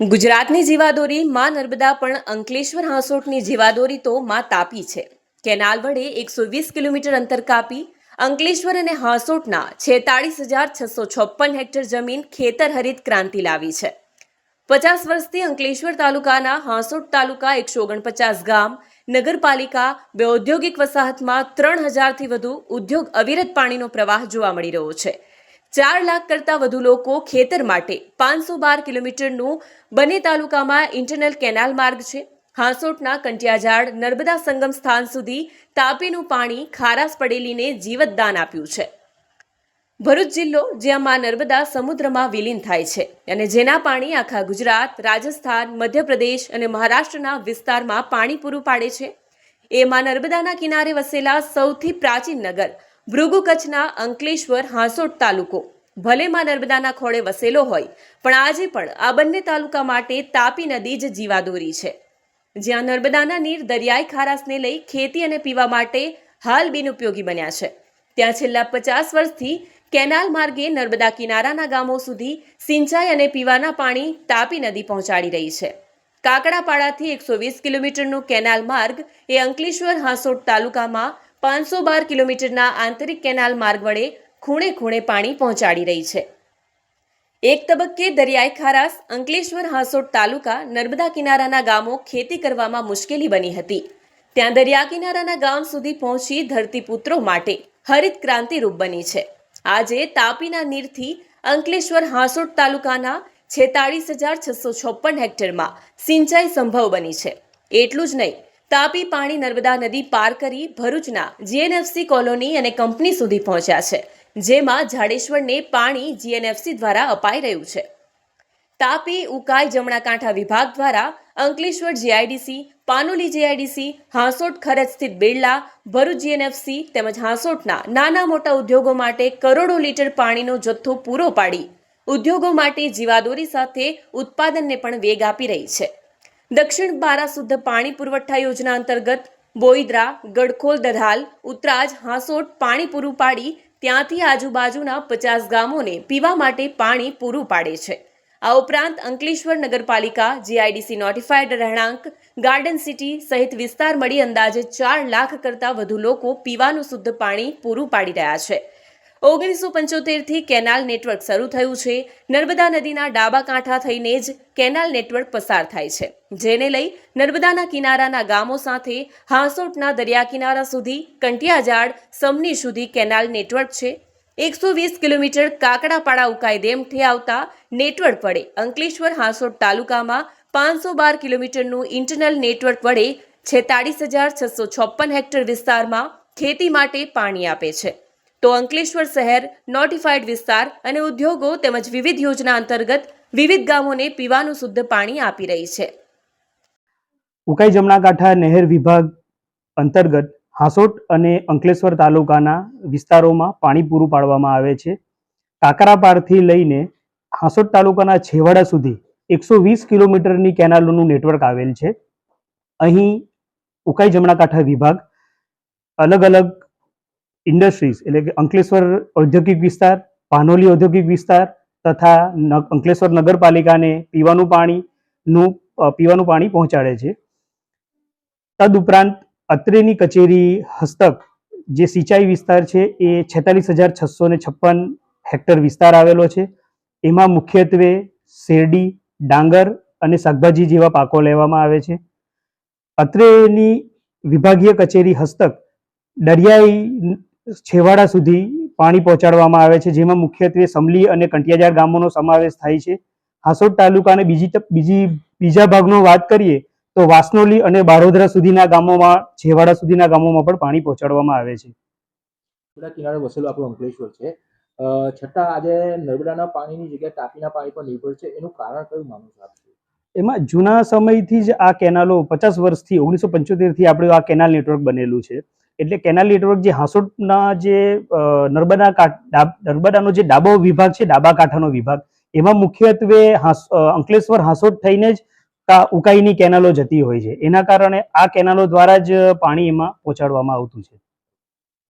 ગુજરાતની જીવાદોરી માં નર્મદા પણ અંકલેશ્વર હાંસોટની જીવાદોરી તો માં તાપી છે. કેનાલ વડે એકસો વીસ કિલોમીટર અંતર કાપી અંકલેશ્વર અને હાંસોટના છેતાળીસ હજાર છસો છપ્પન હેક્ટર જમીન ખેતર હરિત ક્રાંતિ લાવી છે. પચાસ વર્ષથી અંકલેશ્વર તાલુકાના હાંસોટ તાલુકા એકસો ઓગણપચાસ ગામ, નગરપાલિકા બે ઔદ્યોગિક વસાહતમાં ત્રણ હજારથી વધુ ઉદ્યોગ અવિરત પાણીનો પ્રવાહ જોવા મળી રહ્યો છે. ચાર લાખ કરતાં વધુ લોકો ખેતર માટે પાંચસો બાર કિલોમીટરનું બંને તાલુકામાં ઇન્ટરનલ કેનાલ માર્ગ છે. હાંસોટના કંટિયાઝાડ નર્મદા સંગમ સ્થાન સુધી તાપીનું પાણી ખારાશ પડેલીને જીવતદાન આપ્યું છે. ભરૂચ જિલ્લો જ્યાં માં નર્મદા સમુદ્રમાં વિલીન થાય છે અને જેના પાણી આખા ગુજરાત, રાજસ્થાન, મધ્યપ્રદેશ અને મહારાષ્ટ્રના વિસ્તારમાં પાણી પૂરું પાડે છે. એ માં નર્મદાના કિનારે વસેલા સૌથી પ્રાચીન નગર ભૃગુ કચ્છના અંકલેશ્વર હાંસોટ તાલુકો. ભલેમાં નર્મદાના ખોળે વસેલો હોય, પણ આજે પણ આ બંને તાલુકા માટે તાપી નદી જ જીવાદોરી છે. જ્યાં નર્મદાના નીર દરિયાઈ ખારાશને લઈ ખેતી અને પીવા માટે હાલ બિનઉપયોગી બન્યા છે. ત્યાં છેલ્લા પચાસ વર્ષથી કેનાલ માર્ગે નર્મદા કિનારાના ગામો સુધી સિંચાઈ અને પીવાના પાણી તાપી નદી પહોંચાડી રહી છે. કાકડાપાડાથી એકસો વીસ કિલોમીટરનો કેનાલ માર્ગ એ અંકલેશ્વર હાંસોટ તાલુકામાં પાંચસો બાર કિલોમીટરના આંતરિક કેનાલ માર્ગ વડે ખૂણે ખૂણે પાણી પહોંચાડી રહી છે. એક તબક્કે દરિયાઈ ખારાસ અંકલેશ્વર હાંસોટ તાલુકા નર્મદા કિનારાના ગામો ખેતી કરવામાં મુશ્કેલી બની હતી. ત્યાં દરિયા કિનારાના ગામ સુધી પહોંચી ધરતીપુત્રો માટે હરિત ક્રાંતિ રૂપ બની છે. આજે તાપીના નીરથી અંકલેશ્વર હાંસોટ તાલુકાના છેતાળીસ હજાર છસો છપ્પન હેક્ટરમાં સિંચાઈ સંભવ બની છે. એટલું જ નહીં તાપી પાણી નર્મદા નદી પાર કરી ભરૂચના જીએનએફસી કોલોની અને કંપની સુધી પહોંચ્યા છે, જેમાં જાડેશ્વરને પાણી જીએનએફસી દ્વારા અપાઈ રહ્યું છે. તાપી ઉકાઈ જમણા કાંઠા વિભાગ દ્વારા અંકલેશ્વર જીઆઈડીસી, પાનોલી જીઆઈડીસી, હાંસોટ ખરજ સ્થિત બિરલા, ભરૂચ જીએનએફસી તેમજ હાંસોટના નાના મોટા ઉદ્યોગો માટે કરોડો લીટર પાણીનો જથ્થો પૂરો પાડી ઉદ્યોગો માટે જીવાદોરી સાથે ઉત્પાદનને પણ વેગ આપી રહી છે. દક્ષિણ બારા શુદ્ધ પાણી પુરવઠા યોજના અંતર્ગત બોઈદ્રા ગડખોલ દધાલ, ઉત્તરાજ, હાંસોટ પાણી પૂરું પાડી ત્યાંથી આજુબાજુના પચાસ ગામોને પીવા માટે પાણી પૂરું પાડે છે. આ ઉપરાંત અંકલેશ્વર નગરપાલિકા, જીઆઈડીસી નોટિફાઈડ રહેણાંક, ગાર્ડન સિટી સહિત વિસ્તાર મળી અંદાજે ચાર લાખ કરતાં વધુ લોકો પીવાનું શુદ્ધ પાણી પૂરું પાડી રહ્યા છે. ઓગણીસો પંચોતેરથી કેનાલ નેટવર્ક શરૂ થયું છે. નર્મદા નદીના ડાબા કાંઠા થઈને જ કેનાલ નેટવર્ક પસાર થાય છે. જેને લઈ નર્મદાના કિનારાના ગામો સાથે હાંસોટના દરિયા કિનારા સુધી, કંટિયાજાળ, સમની સુધી કેનાલ નેટવર્ક છે. એકસો વીસ કિલોમીટર કાકડાપાડા ઉકાઈ ડેમથી આવતા નેટવર્ક વડે અંકલેશ્વર હાંસોટ તાલુકામાં પાંચસો બાર કિલોમીટરનું ઇન્ટરનલ નેટવર્ક વડે છેતાળીસ હજાર છસો છપ્પન હેક્ટર વિસ્તારમાં ખેતી માટે પાણી આપે છે. તો અંકલેશ્વર શહેર નોટિફાઈડ વિસ્તાર અને ઉદ્યોગો તેમજ વિવિધ યોજના અંતર્ગત વિવિધ ગામોને પીવાનું શુદ્ધ પાણી આપી રહી છે. ઉકાઈ જમણાકાંઠા નહેર વિભાગ અંતર્ગત હાંસોટ અને અંકલેશ્વર તાલુકાના વિસ્તારોમાં પાણી પૂરું પાડવામાં આવે છે. કાકરાપારથી લઈને હાંસોટ તાલુકાના છેવાડા સુધી એકસો વીસ કિલોમીટરની કેનાલોનું નેટવર્ક આવેલ છે. અહીં ઉકાઈ જમણાકાંઠા વિભાગ અલગ અલગ ઇન્ડસ્ટ્રીઝ એટલે કે અંકલેશ્વર ઔદ્યોગિક વિસ્તાર, પાનોલી ઔદ્યોગિક વિસ્તાર તથા અંકલેશ્વર નગરપાલિકાને પીવાનું પાણીનું પીવાનું પાણી પહોંચાડે છે. તદુપરાંત અત્રેની કચેરી હસ્તક જે સિંચાઈ વિસ્તાર છે એ છેતાલીસ હજાર છસો છપ્પન હેક્ટર વિસ્તાર આવેલો છે. એમાં મુખ્યત્વે શેરડી, ડાંગર અને શાકભાજી જેવા પાકો લેવામાં આવે છે. અત્રેની વિભાગીય કચેરી હસ્તક દરિયાઈ છેવાડા સુધી પાણી પહોંચાડવામાં આવે છે જેમાં મુખ્યત્વે સમલી અને કંટિયાજાર ગામોનો સમાવેશ થાય છે. હાસોદ તાલુકાને બીજી બીજી બીજા ભાગનો વાત કરીએ તો વાસનોલી અને બારોદરા સુધીના ગામોમાં છેવાડા સુધીના ગામોમાં પણ પાણી પહોંચાડવામાં આવે છે. કિનારે વસેલું આપણું અંકલેશ્વર છે. છતાં આજે નર્મદાના પાણીની જગ્યાએ તાપીના પાણી પર નિર્ભર છે એનું કારણ કયું માનવું છો? એમાં જૂના સમયથી જ આ કેનાલો પચાસ વર્ષથી ઓગણીસો પંચોતેરથી આપણું આ કેનાલ નેટવર્ક બનેલું છે. એટલે કેનાલ નેટવર્ક જે હાંસોટના જે નર્મદા નર્મદાનો જે ડાબો વિભાગ છે, ડાબા કાંઠાનો વિભાગ, એમાં મુખ્યત્વે અંકલેશ્વર હાંસોટ થઈને જ ઉકાઈની કેનાલો જતી હોય છે. એના કારણે આ કેનાલો દ્વારા જ પાણી એમાં પહોંચાડવામાં આવતું છે.